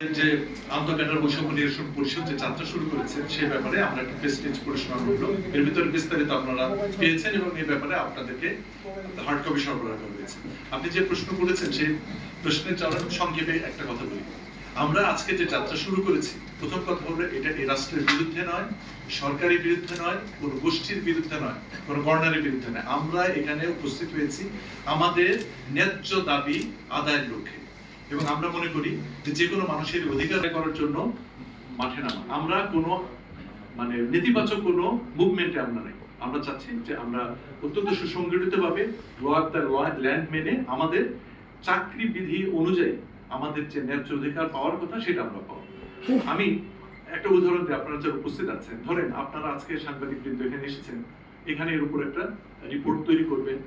যে আন্তঃক্যাডার বৈষম্য নিরসন পরিষদ যে যাত্রা শুরু করেছে, সে ব্যাপারে আমরা একটা প্রেসিডেন্ট পরিচালনা করল এর ভিতরে বিস্তারিত আপনারা পেয়েছেন এবং এই ব্যাপারে আপনাদেরকে হার্ড কপি সরবরাহ করা হয়েছে। আপনি যে প্রশ্ন করেছেন, সেই প্রশ্নের জন্য সংক্ষেপে একটা কথা বলি। আমরা আজকে যে যাত্রা শুরু করেছি, প্রথম কথা হলো এটা এই রাষ্ট্রের বিরুদ্ধে নয়, সরকারের বিরুদ্ধে নয়, কোন গোষ্ঠীর বিরুদ্ধে নয়, কোন গণনারের বিরুদ্ধে নয়। আমরা এখানে উপস্থিত হয়েছি আমাদের ন্যায্য দাবি আদায়ের লক্ষ্যে। এবং আমরা মনে করি যে কোনো মানুষের অধিকার করার জন্য মাঠে নামা। আমরা কোনো মানে নেতিবাচক কোনো মুভমেন্টে আমরা নাই। আমরা চাচ্ছি যে আমরা অত্যন্ত সুসংগঠিত ভাবে ল দ্য ল্যান্ড মেনে আমাদের চাকরি বিধি অনুযায়ী আমাদের যে ন্যায্য অধিকার পাওয়ার কথা সেটা আমরা পাবো। আমি একটা উদাহরণ দিই আপনারা যারা উপস্থিত আছেন, ধরেন আপনারা আজকে সাংবাদিক বৃন্দ এখানে এসেছেন, এখানে এর উপর একটা রিপোর্ট তৈরি করবেন।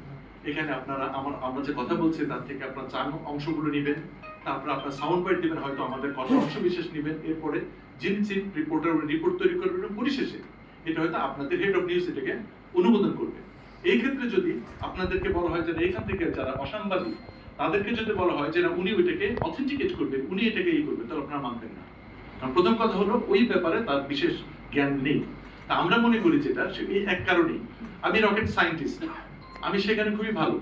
এখানে আপনারা আমার, আমরা যে কথা বলছি তার থেকে আপনার চার অংশগুলো নেবেন। তারপর আপনার সাউন্ড বাইট দিবেন হয়তো আমাদের কথা অংশ বিশেষ নেবেন। এরপরে যিনি চিফ রিপোর্টার রিপোর্ট তৈরি করবেন পরিশেষে। এটা হয়তো আপনাদের হেড অফ নিউজ এটাকে অনুমোদন করবে। এই ক্ষেত্রে যদি আপনাদেরকে বলা হয় যে না, এইখান থেকে যারা অসাংবাদিক তাদেরকে যদি বলা হয় যে না উনি ওইটাকে অথেন্টিকেট করবেন উনি এটাকে ই করবেন তাহলে আপনারা মানবেন না। কারণ প্রথম কথা হলো ওই ব্যাপারে তার বিশেষ জ্ঞান নেই। তা আমরা মনে করি যেটা সে এই এক কারণেই। আমি রকেট সায়েন্টিস্ট আমি সেখানে খুবই ভালো।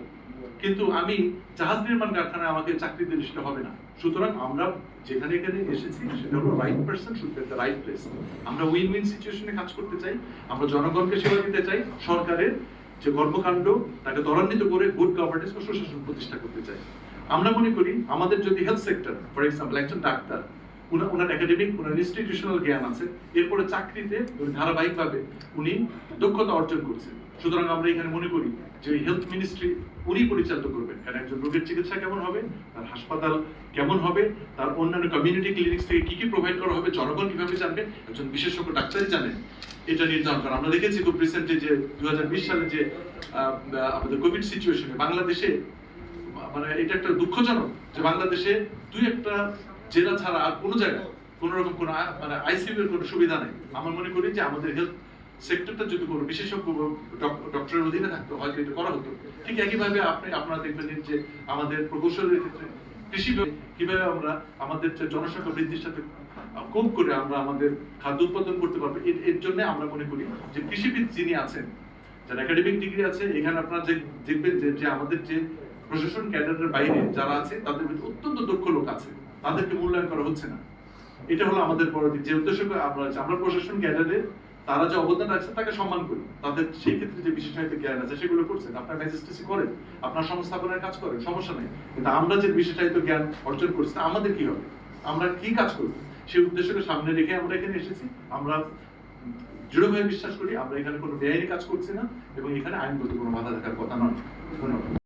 কিন্তু আমি জাহাজ নির্মাণ কারখানায় আমাকে চাকরি দিলে সেটা হবে না। সুতরাং আমরা যেখানে এখানে এসেছি, সেটা হলো right person should the right place আমরা উইন উইন সিচুয়েশনে কাজ করতে চাই, আমরা জনগণকে সেবা দিতে চাই, সরকারের যে কর্মকাণ্ড, তাকে ত্বরান্বিত করে গুড গভর্নেন্স ও সুশাসন প্রতিষ্ঠা করতে চাই। আমরা মনে করি, আমাদের যদি হেলথ সেক্টর ফর এক্সাম্পল একজন ডাক্তার ওনার একাডেমিক ওনার ইনস্টিটিউশনাল জ্ঞান আছে, এরপরে চাকরিতে ধারাবাহিকভাবে উনি দক্ষতা অর্জন করছেন। সুতরাং আমরা এখানে মনে করি যে হেলথ মিনিস্ট্রি উনি পরিচালিত করবেন। কারণ একজন রোগীর চিকিৎসা কেমন হবে? তার হাসপাতাল কেমন হবে? তার অন্যান্য কমিউনিটি ক্লিনিক্স থেকে কি কি প্রোভাইড করা হবে? জনগণ কীভাবে জানবে? একজন বিশেষজ্ঞ ডাক্তারই জানেন। এটা নির্ধারণ করা। আমরা দেখেছি খুব রিসেন্টলি যে দু সালে যে আমাদের কোভিড সিচুয়েশনে বাংলাদেশে মানে এটা একটা দুঃখজনক যে বাংলাদেশে দুই একটা জেলা ছাড়া আর কোনো জায়গায় কোনো রকম কোনো মানে আইসিইউ এর কোনো সুবিধা নেই। আমার মনে করি যে আমাদের হেলথ সেক্টরটা যদি কোনো বিশেষজ্ঞ ডক্টরের অধীনে থাকতো, হয়তো এটা করা হতো ঠিক একইভাবে আপনি আপনারা দেখবেন যে আমাদের প্রকৌশলের ক্ষেত্রে, কৃষি কীভাবে আমরা আমাদের জনসংখ্যা বৃদ্ধির সাথে কোপ করে আমরা আমাদের খাদ্য উৎপাদন করতে পারব, এর- জন্য আমরা মনে করি যে কৃষিবিদ যিনি আছেন, যার একাডেমিক ডিগ্রি আছে, এখানে আপনারা যে, দেখবেন যে আমাদের যে প্রশাসন ক্যাডারের বাইরে যারা আছে, তাদের ভিতরে অত্যন্ত দক্ষ লোক আছে, তাদেরকে মূল্যায়ন করা হচ্ছে না এটা হলো আমাদের বড়। যে উদ্দেশ্য আমরা আমরা প্রশাসন ক্যাডারের তারা যে অবদান রাখছে তাকে সম্মান করি। তাদের সেই ক্ষেত্রে যে বিশেষায়িত জ্ঞান আছে, সেগুলো করছেন। আপনার ম্যাজিস্ট্রেসি করেন, আপনার সংস্থাপনের কাজ করেন, সমস্যা নেই। কিন্তু আমরা যে বিশেষায়িত জ্ঞান অর্জন করছি আমাদের কি হবে? আমরা কি কাজ করব? সেই উদ্দেশ্যকে সামনে রেখে আমরা এখানে এসেছি। আমরা দৃঢ়ভাবে বিশ্বাস করি, আমরা এখানে কোনো বেআইনি কাজ করছি না এবং এখানে আইনগত কোনো বাধা থাকার কথা নয়। ধন্যবাদ।